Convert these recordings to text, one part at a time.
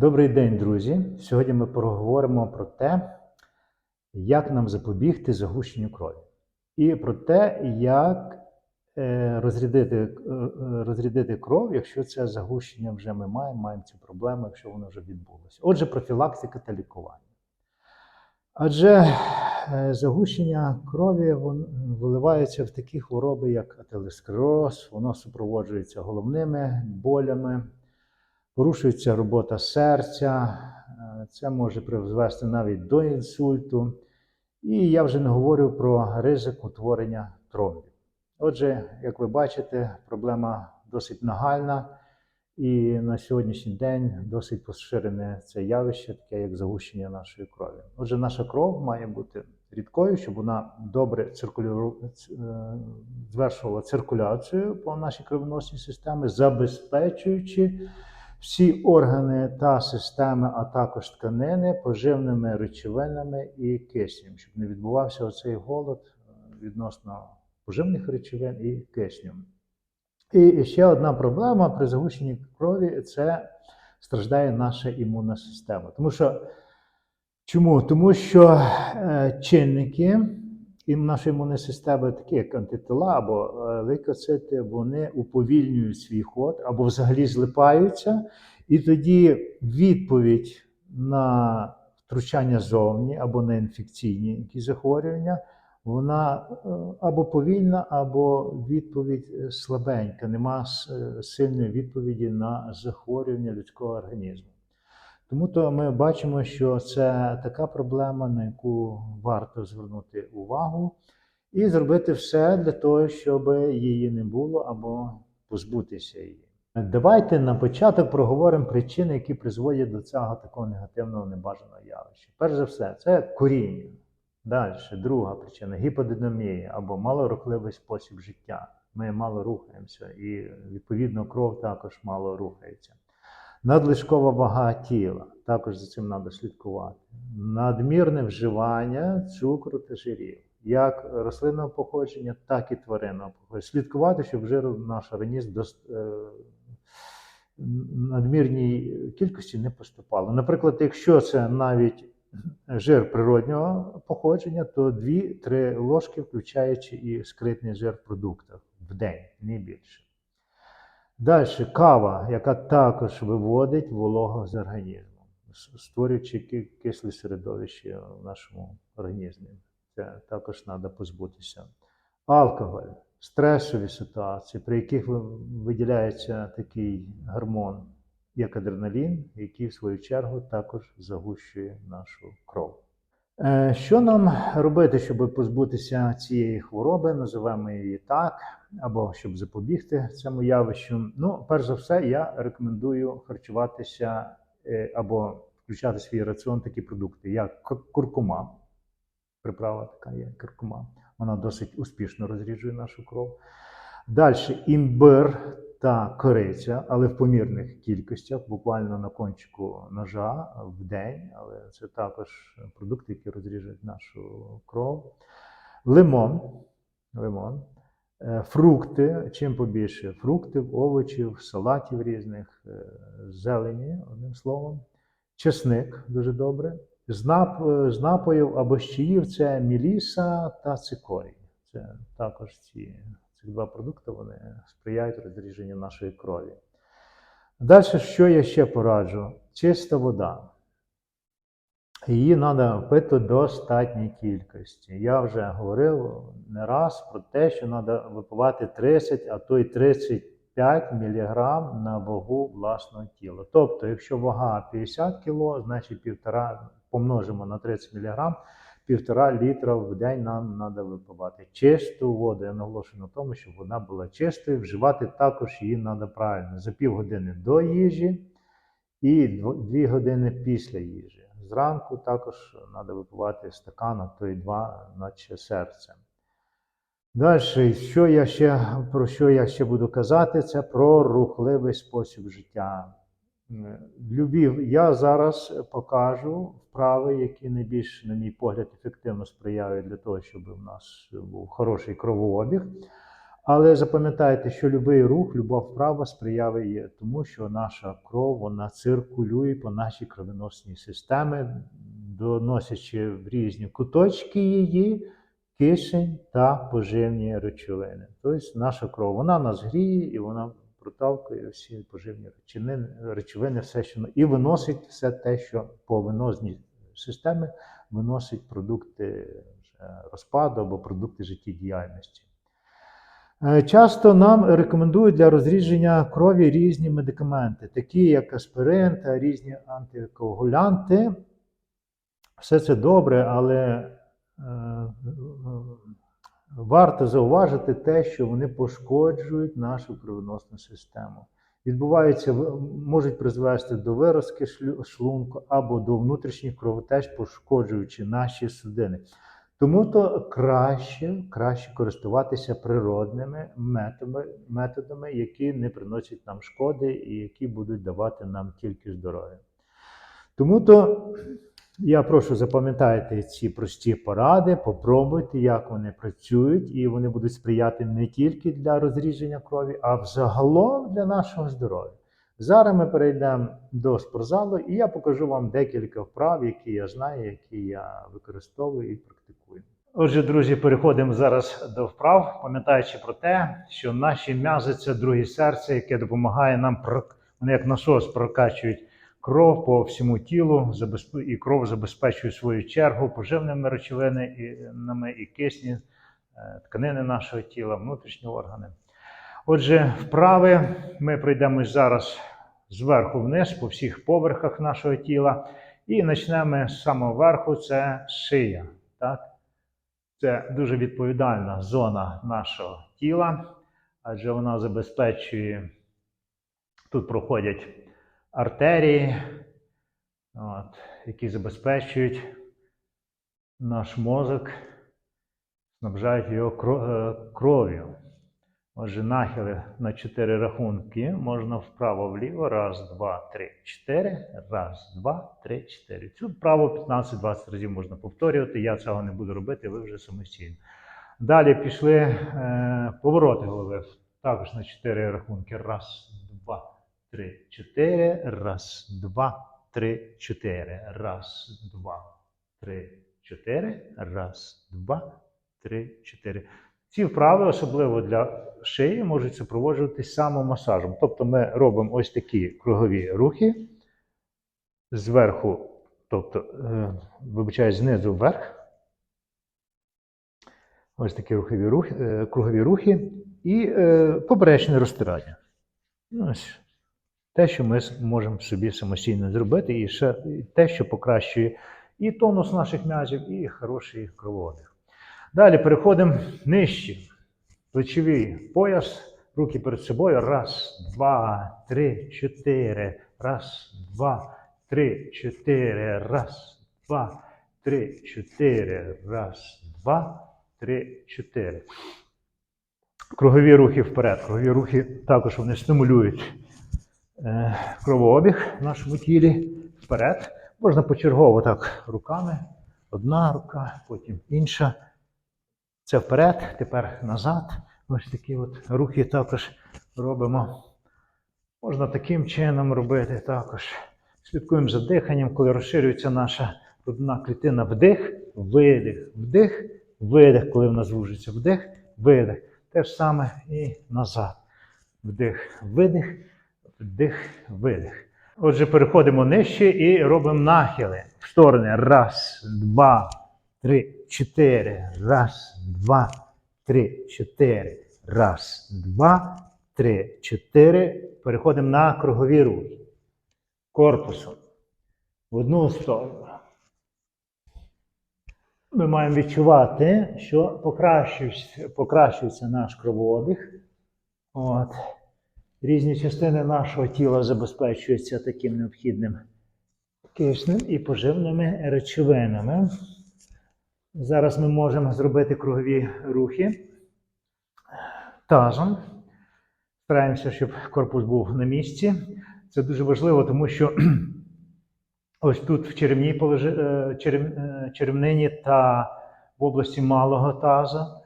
Добрий день, друзі! Сьогодні ми поговоримо про те, як нам запобігти загущенню крові, і про те, як е, розрядити, е, розрядити кров, якщо це загущення вже ми маємо, маємо цю проблему, якщо воно вже відбулося. Отже, профілактика та лікування. Адже е, загущення крові виливається в такі хвороби, як атеросклероз, воно супроводжується головними болями, порушується робота серця, е, це може призвести навіть до інсульту. І я вже не говорю про ризик утворення тромбів. Отже, як ви бачите, проблема досить нагальна, і на сьогоднішній день досить поширене це явище, таке як загущення нашої крові. Отже, наша кров має бути рідкою, щоб вона добре циркулювала, звершувала циркуляцію по нашій кровоносній системі, забезпечуючи всі органи та системи, а також тканини поживними речовинами і киснем, щоб не відбувався оцей голод е, відносно поживних речовин і кисню. І ще одна проблема при загущенні крові це страждає наша імунна система. Тому що чому? Тому що е, чинники і нашої імунної системи, такі як антитила або е, лейкоцити, вони уповільнюють свій ход або взагалі злипаються, і тоді відповідь на втручання зовні або на інфекційні якісь захворювання, вона е, або повільна, або відповідь е, слабенька, нема сильної відповіді на захворювання людського організму. Тому то ми бачимо, що це така проблема, на яку варто звернути увагу і зробити все для того, щоб її не було або позбутися її. Давайте на початок проговоримо причини, які призводять до цього такого негативного небажаного явища. Перш за все, це коріння. Далі, друга причина гіподинамія або малорухливий спосіб життя. Ми мало рухаємося, і відповідно кров також мало рухається. Надлишкова вага тіла, також за цим треба слідкувати. Надмірне вживання цукру та жирів, як рослинного походження, так і тваринного походження. Слідкувати, щоб жиру в наш організм до е, надмірній кількості не поступало. Наприклад, якщо це навіть жир природнього походження, то 2-3 ложки, включаючи і скритний жир в продуктах в день, не більше. Далі кава, яка також виводить волого з організму, створюючи ки- кисле середовище в нашому організмі. Це також треба позбутися. Алкоголь, стресові ситуації, при яких виділяється такий гормон, як адреналін, який в свою чергу також загущує нашу кров. Е, Що нам робити, щоб позбутися цієї хвороби, називаємо її так, або щоб запобігти цьому явищу? Ну, перш за все, я рекомендую харчуватися е, або включати в свій раціон такі продукти, як куркума. Приправа така є куркума. Вона досить успішно розріджує нашу кров. Далі імбир та кориця, але в помірних кількостях, буквально на кончику ножа в день, але це також продукти, які розріжуть нашу кров. Лимон, лимон, фрукти, чим побільше фруктів, овочів, салатів різних, е, зелені, одним словом. Чесник дуже добре. З, нап, е, з напоїв або з чаїв це міліса та цикорій. Це також ці, ці два продукти вони сприяють розріженню нашої крові. Далі, що я ще пораджу? Чиста вода. Її треба пити достатній кількості. Я вже говорив не раз про те, що треба випивати 30, а то й 35 мг на вагу власного тіла. Тобто, якщо вага 50 кг, значить півтора помножимо на 30 мг, півтора літра в день нам треба випивати. Чисту воду. Я наголошую на тому, щоб вона була чистою. Вживати також її треба правильно. За півгодини до їжі і дв- дві години після їжі. Зранку також треба випивати стакан, а то й два, наче серце. Далі, що я ще, про що я ще буду казати, це про рухливий спосіб життя. Любів, я зараз покажу вправи, які найбільш, на мій погляд, ефективно сприяють для того, щоб у нас був хороший кровообіг. Але запам'ятайте, що будь-який рух, люба вправа сприяє тому, що наша кров вона циркулює по нашій кровоносній системі, доносячи в різні куточки її кишень та поживні речовини. Тобто наша кров вона нас гріє і вона проталкує всі поживні речовини, речовини все, що і виносить все те, що по венозній системі виносить продукти розпаду або продукти життєдіяльності. Е, Часто нам рекомендують для розрідження крові різні медикаменти, такі як аспирин та різні антикоагулянти. Все це добре, але е, варто зауважити те, що вони пошкоджують нашу кровоносну систему. Відбуваються, можуть призвести до виразки шлунку або до внутрішніх кровотеч, пошкоджуючи наші судини. Тому то краще, краще користуватися природними методами, методами, які не приносять нам шкоди і які будуть давати нам тільки здоров'я. Тому то я прошу запам'ятайте ці прості поради, попробуйте, як вони працюють, і вони будуть сприяти не тільки для розрідження крові, а взагалом для нашого здоров'я. Зараз ми перейдемо до спортзалу, і я покажу вам декілька вправ, які я знаю, які я використовую і практикую. Отже, друзі, переходимо зараз до вправ, пам'ятаючи про те, що наші м'язи це друге серце, яке допомагає нам вони як насос прокачують кров по всьому тілу, і кров забезпечує свою чергу поживними речовинами і кисні, е, тканини нашого тіла, внутрішні органи. Отже, вправи ми пройдемо зараз зверху вниз по всіх поверхах нашого тіла. І почнемо з самого верху це шия. Так? Це дуже відповідальна зона нашого тіла, адже вона забезпечує, тут проходять артерії, от, які забезпечують наш мозок, снабжають його е, кров'ю. Отже, нахили на 4 рахунки можна вправо-вліво. Раз, два, три, чотири. Раз, два, три, чотири. Цю вправу 15-20 разів можна повторювати. Я цього не буду робити, ви вже самостійно. Далі пішли е, повороти голови. Також на 4 рахунки. Раз, два, три, чотири. Раз, два, три, чотири. Раз, два, три, чотири. Раз, два, три, чотири. Ці вправи, особливо для шиї, можуть супроводжуватись самомасажем. Тобто ми робимо ось такі кругові рухи зверху, тобто, е, вибачаю, знизу вверх. Ось такі рухові рухи, е, кругові рухи і е, поперечне розтирання. Ну, Ось те, що ми можемо собі самостійно зробити, і ще те, що покращує і тонус наших м'язів, і хороший кровообіг. Далі переходимо нижче. Плечовий пояс, руки перед собою. Раз, два, три, чотири. Раз, два, три, чотири. Раз, два, три, чотири. Раз, два, три, чотири. Кругові рухи вперед. Кругові рухи також вони стимулюють е, кровообіг в нашому тілі вперед. Можна почергово так руками. Одна рука, потім інша. Це вперед, тепер назад. Ось такі от рухи також робимо. Можна таким чином робити також. Слідкуємо за диханням, коли розширюється наша грудна клітина. Вдих, видих, вдих, видих, коли в нас звужиться вдих, видих. Те ж саме і назад. Вдих, видих, вдих, видих. Отже, переходимо нижче і робимо нахили в сторони. Раз, два, три, чотири. Раз, два, три, чотири. Раз, два, три, чотири. Переходимо на кругові рухи. Корпусом. В одну сторону. Ми маємо відчувати, що покращується, покращується наш кровообіг. От. Різні частини нашого тіла забезпечуються таким необхідним киснем і поживними речовинами. Зараз ми можемо зробити кругові рухи тазом. Стараємося, щоб корпус був на місці. Це дуже важливо, тому що ось тут в черевній е, черев- е, черевнині та в області малого таза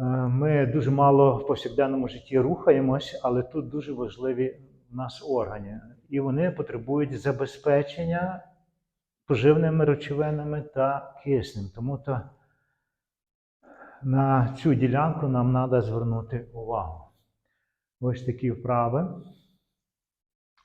Е, Ми дуже мало в повсякденному житті рухаємось, але тут дуже важливі в нас органи. І вони потребують забезпечення поживними речовинами та киснем. Тому то на цю ділянку нам треба звернути увагу. Ось такі вправи.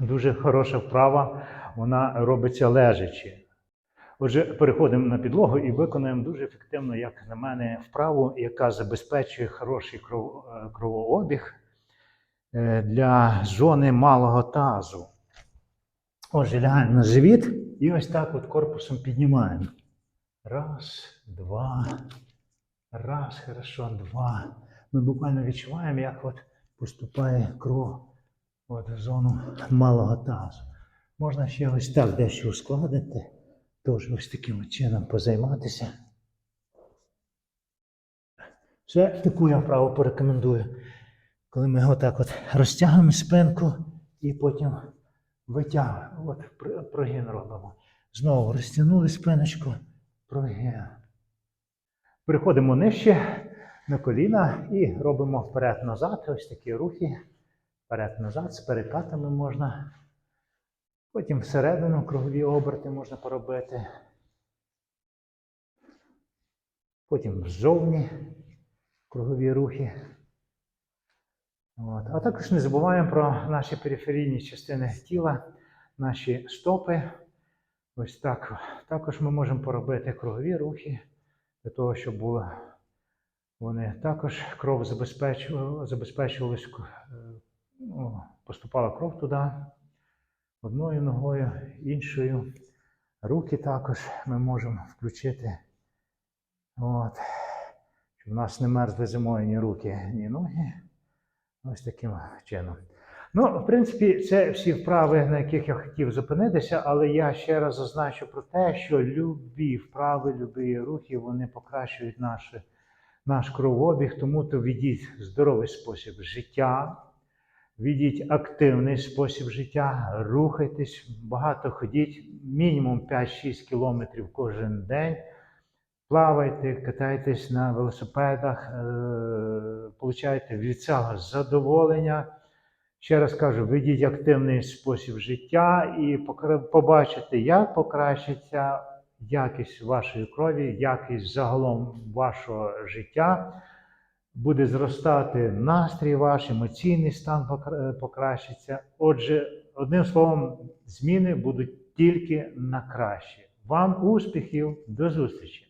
Дуже хороша вправа, вона робиться лежачи. Отже, переходимо на підлогу і виконуємо дуже ефективно, як на мене, вправу, яка забезпечує хороший е, кровообіг е, для зони малого тазу. Отже, лягаємо на живіт і ось так от корпусом піднімаємо. Раз, два, раз, хорошо, два. Ми буквально відчуваємо, як от поступає кров от, в зону малого тазу. Можна ще ось так дещо ускладнити. Тож ось таким чином позайматися. Ще таку я вправу порекомендую. Коли ми отак от розтягуємо спинку і потім витягуємо. От пр- прогин робимо. Знову розтягнули спиночку, прогин. Переходимо нижче на коліна і робимо вперед-назад. Ось такі рухи. Вперед-назад, з перекатами можна. Потім всередину кругові оберти можна поробити. Потім ззовні кругові рухи. От. А також не забуваємо про наші периферійні частини тіла, наші стопи. Ось так. Також ми можемо поробити кругові рухи для того, щоб були вони також кров забезпечувалась, е, ну, поступала кров туди одною ногою, іншою. Руки також ми можемо включити. От. Щоб у нас не мерзли зимою ні руки, ні ноги. Ось таким чином. Ну, в принципі, це всі вправи, на яких я хотів зупинитися, але я ще раз зазначу про те, що любі вправи, любі рухи, вони покращують наше, наш кровообіг, тому то ведіть здоровий спосіб життя, ведіть активний спосіб життя, рухайтесь, багато ходіть, мінімум 5-6 кілометрів кожен день. Плавайте, катайтесь на велосипедах, е, получайте від цього задоволення. Ще раз кажу, ведіть активний спосіб життя і побачите, як покращиться якість вашої крові, якість загалом вашого життя. Буде зростати настрій ваш, емоційний стан покращиться. Отже, одним словом, зміни будуть тільки на краще. Вам успіхів, до зустрічі!